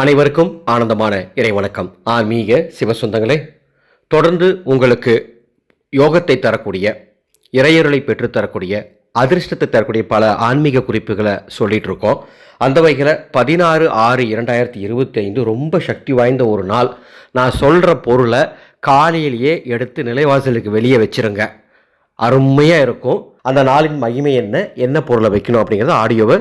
அனைவருக்கும் ஆனந்தமான இறை வணக்கம். ஆன்மீக சிவசொந்தங்களே தொடர்ந்து உங்களுக்கு யோகத்தை தரக்கூடிய இறையருளை பெற்றுத்தரக்கூடிய அதிர்ஷ்டத்தை தரக்கூடிய பல ஆன்மீக குறிப்புகளை சொல்லிட்டு இருக்கோம். அந்த வகையில் பதினாறு ஆறு இரண்டாயிரத்தி இருபத்தி ஐந்து ரொம்ப சக்தி வாய்ந்த ஒரு நாள். நான் சொல்கிற பொருளை காலையிலேயே எடுத்து நிலைவாசலுக்கு வெளியே வச்சிருங்க. அருமையாக இருக்கும். அந்த நாளின் மகிமை என்ன? என்ன பொருளை வைக்கணும் அப்படிங்கிறத ஆடியோவை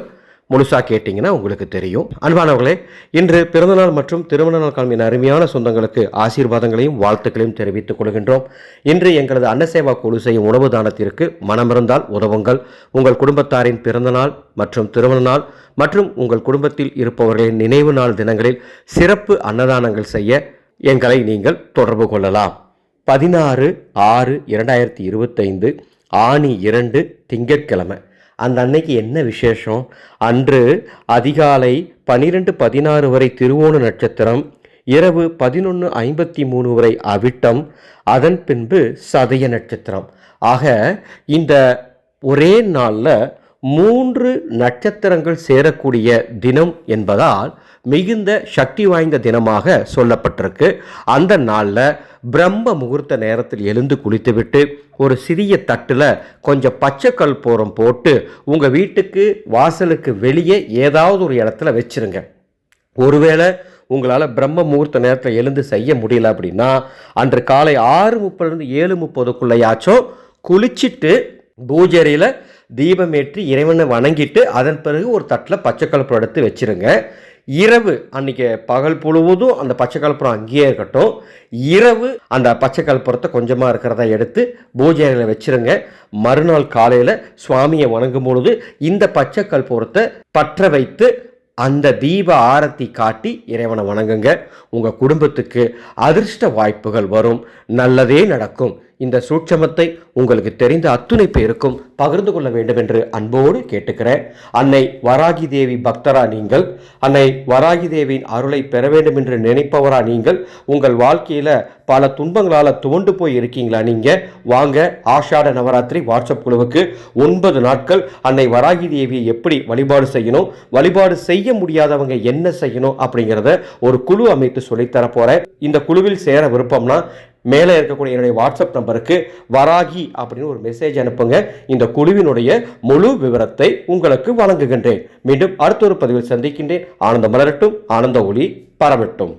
முழுசாக கேட்டிங்கன்னா உங்களுக்கு தெரியும். அன்பானவர்களே இன்று பிறந்தநாள் மற்றும் திருமண நாள் காணும் அருமையான சொந்தங்களுக்கு ஆசீர்வாதங்களையும் வாழ்த்துக்களையும் தெரிவித்துக் கொள்கின்றோம். இன்று எங்களது அன்னசேவா குழு செய்யும் உணவு தானத்திற்கு மனமிருந்தால் உதவுங்கள். உங்கள் குடும்பத்தாரின் பிறந்தநாள் மற்றும் திருமண நாள் மற்றும் உங்கள் குடும்பத்தில் இருப்பவர்களின் நினைவு நாள் தினங்களில் சிறப்பு அன்னதானங்கள் செய்ய எங்களை நீங்கள் தொடர்பு கொள்ளலாம். பதினாறு ஆறு இரண்டாயிரத்தி இருபத்தைந்து ஆணி இரண்டு திங்கட்கிழமை. அந்த அன்னைக்கு என்ன விசேஷம்? அன்று அதிகாலை பனிரெண்டு பதினாறு வரை திருவோண நட்சத்திரம் இரவு பதினொன்று ஐம்பத்தி மூணு வரை அவிட்டம் அதன் பின்பு சதய நட்சத்திரம். ஆக இந்த ஒரே நாளில் மூன்று நட்சத்திரங்கள் சேரக்கூடிய தினம் என்பதால் மிகுந்த சக்தி வாய்ந்த தினமாக சொல்லப்பட்டிருக்கு. அந்த நாளில் பிரம்ம முகூர்த்த நேரத்தில் எழுந்து குளித்துவிட்டு ஒரு சிறிய தட்டில் கொஞ்சம் பச்சை போரம் போட்டு உங்கள் வீட்டுக்கு வாசலுக்கு வெளியே ஏதாவது ஒரு இடத்துல வச்சிருங்க. ஒருவேளை உங்களால் பிரம்ம முகூர்த்த நேரத்தில் எழுந்து செய்ய முடியல அப்படின்னா அன்று காலை ஆறு முப்பதுலேருந்து ஏழு முப்பதுக்குள்ளேயாச்சும் குளிச்சுட்டு பூஜரியில் தீபம் ஏற்றி இறைவனை வணங்கிட்டு அதன் பிறகு ஒரு தட்டில் பச்சை எடுத்து வச்சிருங்க. இரவு அன்னைக்கு பகல் புழுவதும் அந்த பச்சை கலப்பரம் அங்கேயே இருக்கட்டும். இரவு அந்த பச்சை கலப்பரத்தை கொஞ்சமாக இருக்கிறத எடுத்து பூஜையில் வச்சிருங்க. மறுநாள் காலையில் சுவாமியை வணங்கும் பொழுது இந்த பச்சை கற்பூரத்தை பற்ற வைத்து அந்த தீப ஆரத்தி காட்டி இறைவனை வணங்குங்க. உங்கள் குடும்பத்துக்கு அதிர்ஷ்ட வாய்ப்புகள் வரும். நல்லதே நடக்கும். இந்த சூட்சமத்தை உங்களுக்கு தெரிந்த அத்துணை பேருக்கும் பகிர்ந்து கொள்ள வேண்டும் என்று அன்போடு கேட்டுக்கிறேன். அன்னை வராகி தேவி பக்தரா நீங்கள் அன்னை வராகி தேவியின் அருளை பெற வேண்டும் என்று நினைப்பவரா நீங்கள் உங்கள் வாழ்க்கையில் பல துன்பங்களால் துவண்டு போய் இருக்கீங்களா நீங்கள் வாங்க ஆஷாட நவராத்திரி வாட்ஸ்அப் குழுவுக்கு ஒன்பது நாட்கள் அன்னை வராகி தேவியை எப்படி வழிபாடு செய்யணும் வழிபாடு செய்ய முடியாதவங்க என்ன செய்யணும் அப்படிங்கிறத ஒரு குழு அமைத்து சொல்லித்தர போகிறேன் இந்த குழுவில் சேர விருப்பம்னா மேலே இருக்கக்கூடிய என்னுடைய வாட்ஸ்அப் நம்பருக்கு வராகி அப்படின்னு ஒரு மெசேஜ் அனுப்புங்க. இந்த குழுவினுடைய முழு விவரத்தை உங்களுக்கு வழங்குகின்றேன். மீண்டும் அடுத்த ஒரு பதிவில் சந்திக்கின்றேன். ஆனந்த மலரட்டும் ஆனந்த ஒளி பரவட்டும்.